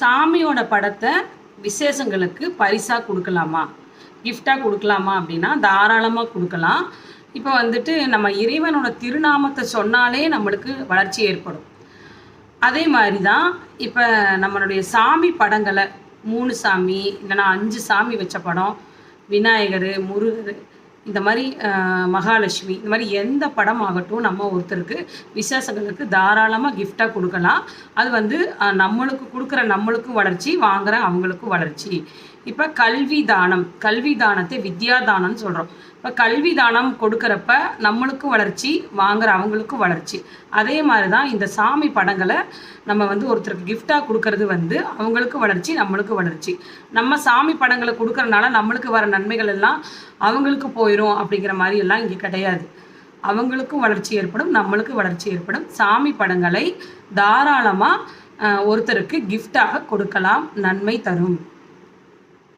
சாமியோட படத்தை விசேஷங்களுக்கு பரிசாக கொடுக்கலாமா? கிஃப்டாக கொடுக்கலாமா அப்படின்னா தாராளமாக கொடுக்கலாம். இப்போ வந்துட்டு நம்ம இறைவனோட திருநாமத்தை சொன்னாலே நம்மளுக்கு வளர்ச்சி ஏற்படும். அதே மாதிரி தான் இப்போ நம்மளுடைய சாமி படங்களை மூணு சாமி இல்லைன்னா அஞ்சு சாமி வச்ச படம் விநாயகர் முருகர் இந்த மாதிரி மகாலட்சுமி இந்த மாதிரி எந்த படம் ஆகட்டும் நம்ம ஒருத்தருக்கு விசேஷங்களுக்கு தாராளமாக கிஃப்டாக கொடுக்கலாம். அது வந்து நம்மளுக்கு கொடுக்குற நம்மளுக்கும் வளர்ச்சி வாங்குற அவங்களுக்கும் வளர்ச்சி. இப்போ கல்வி தானம் கல்வி தானத்தை வித்யா தானம்னு சொல்கிறோம் இப்போ கல்வி தானம் கொடுக்குறப்ப நம்மளுக்கும் வளர்ச்சி வாங்குற அவங்களுக்கும் வளர்ச்சி. அதே மாதிரி தான் இந்த சாமி படங்களை நம்ம வந்து ஒருத்தருக்கு கிஃப்டாக கொடுக்கறது வந்து அவங்களுக்கும் வளர்ச்சி நம்மளுக்கும் வளர்ச்சி. நம்ம சாமி படங்களை கொடுக்கறனால நம்மளுக்கு வர நன்மைகள் எல்லாம் அவங்களுக்கு போயிடும் அப்படிங்கிற மாதிரி எல்லாம் இங்கே கிடையாது. அவங்களுக்கும் வளர்ச்சி ஏற்படும் நம்மளுக்கும் வளர்ச்சி ஏற்படும். சாமி படங்களை தாராளமாக ஒருத்தருக்கு கிஃப்டாக கொடுக்கலாம் நன்மை தரும்.